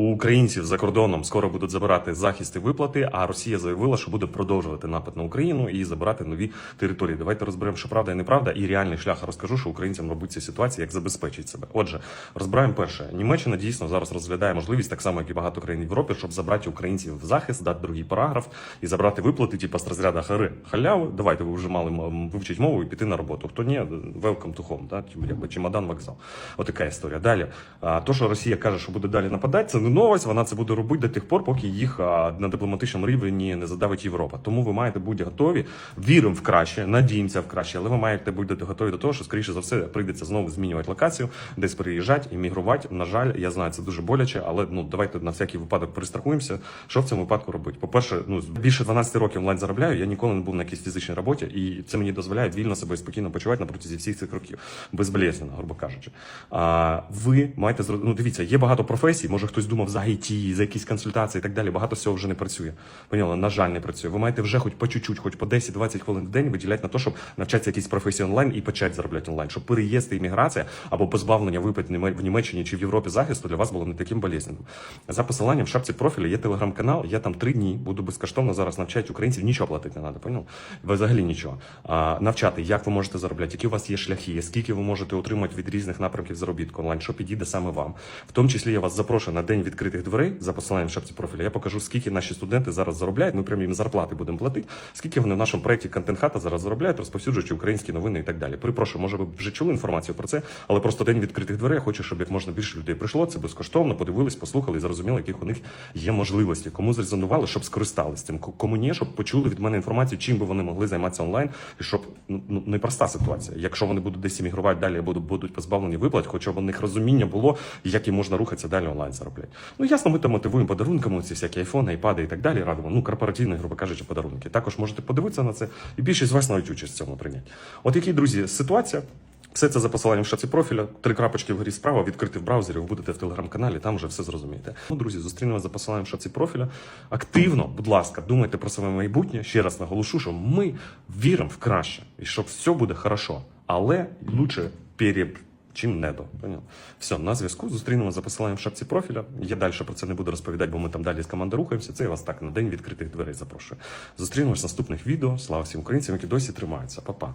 У українців за кордоном скоро будуть забирати захист і виплати. А Росія заявила, що буде продовжувати напад на Україну і забирати нові території. Давайте розберемо, що правда і неправда, і реальний шлях розкажу, що українцям робить цю ситуацію, як забезпечить себе. Отже, розбираємо перше. Німеччина дійсно зараз розглядає можливість, так само як і багато країн в Європі, щоб забрати українців в захист, дати другий параграф і забрати виплати, типу з розряду хари халяви. Давайте ви вже мали м, вивчить мову і піти на роботу. Хто ні, welcome to home, да? Якби чемодан вокзал. Отака історія. Далі, а, то, що Росія каже, що буде далі нападати, це не. Вона це буде робити до тих пор, поки їх на дипломатичному рівні не задавить Європа. Тому ви маєте бути готові. Віримо в краще, надіємося в краще, але ви маєте бути готові до того, що скоріше за все прийдеться знову змінювати локацію, десь переїжджати, іммігрувати. На жаль, я знаю, це дуже боляче, але ну давайте на всякий випадок перестрахуємося. Що в цьому випадку робити? По-перше, ну більше 12 років онлайн заробляю. Я ніколи не був на якійсь фізичній роботі, і це мені дозволяє вільно себе спокійно почувати на протязі всіх цих років, безболезненно, грубо кажучи. А ви маєте ну, дивіться, є багато професій. Може хтось думав за IT, за якісь консультації і так далі. Багато всього вже не працює. Поняли? На жаль, не працює. Ви маєте вже хоч по чуть-чуть, хоч по 10-20 хвилин в день виділяти на те, щоб навчатися якісь професії онлайн і почати заробляти онлайн, щоб переїзд і імміграція або позбавлення Німе- в Німеччині чи в Європі захисту для вас було не таким болезненним. За посиланням в шапці профіля є телеграм-канал. Я там три дні буду безкоштовно зараз навчати українців. Нічого платити не треба, поняв? Взагалі нічого. А, навчати, як ви можете заробляти, які у вас є шляхи, скільки ви можете отримати від різних напрямків заробітку онлайн, що підійде саме вам. В тому числі я вас запрошую на день відкритих дверей за посиланням в шапці профіля. Я покажу, скільки наші студенти зараз заробляють. Ми прямо їм зарплати будемо платити. Скільки вони в нашому проєкті контент хата зараз заробляють, розповсюджуючи українські новини і так далі. Перепрошую, може ви вже чули інформацію про це, але просто день відкритих дверей. Я хочу, щоб як можна більше людей прийшло. Це безкоштовно, подивились, послухали і зрозуміли, яких у них є можливості. Кому зрезонували, щоб скористались цим. Ко- Кому ні, щоб почули від мене інформацію, чим би вони могли займатися онлайн, і щоб ну ну, непроста ситуація. Якщо вони будуть десь іммігрувати далі, будуть будуть позбавлені виплат, хоча б у них розуміння було, як їм можна рухатися далі онлайн заробляти. Ну ясно, ми там мотивуємо подарунками, ці всякі айфони, айпади і так далі. Радимо. Ну корпоративні, грубо кажучи, подарунки. Також можете подивитися на це, і більшість з вас навіть участь в цьому прийняти. От які друзі, ситуація. Все це за посиланням в шаці профіля, три крапочки вгорі справа, відкрити в браузері, ви будете в телеграм-каналі, там вже все зрозумієте. Ну, друзі, зустрінемося за посиланням в шаці профіля. Активно, будь ласка, думайте про своє майбутнє. Ще раз наголошу, що ми віримо в краще і що все буде хорошо, але лучше перед чим не до. Поняв? Все, на зв'язку. зустрінемо за посиланням в шапці профіля. Я далі про це не буду розповідати, бо ми там далі з команди рухаємося. Це я вас так на день відкритих дверей запрошую. Зустрінемось в наступних відео. Слава всім українцям, які досі тримаються. Па-па.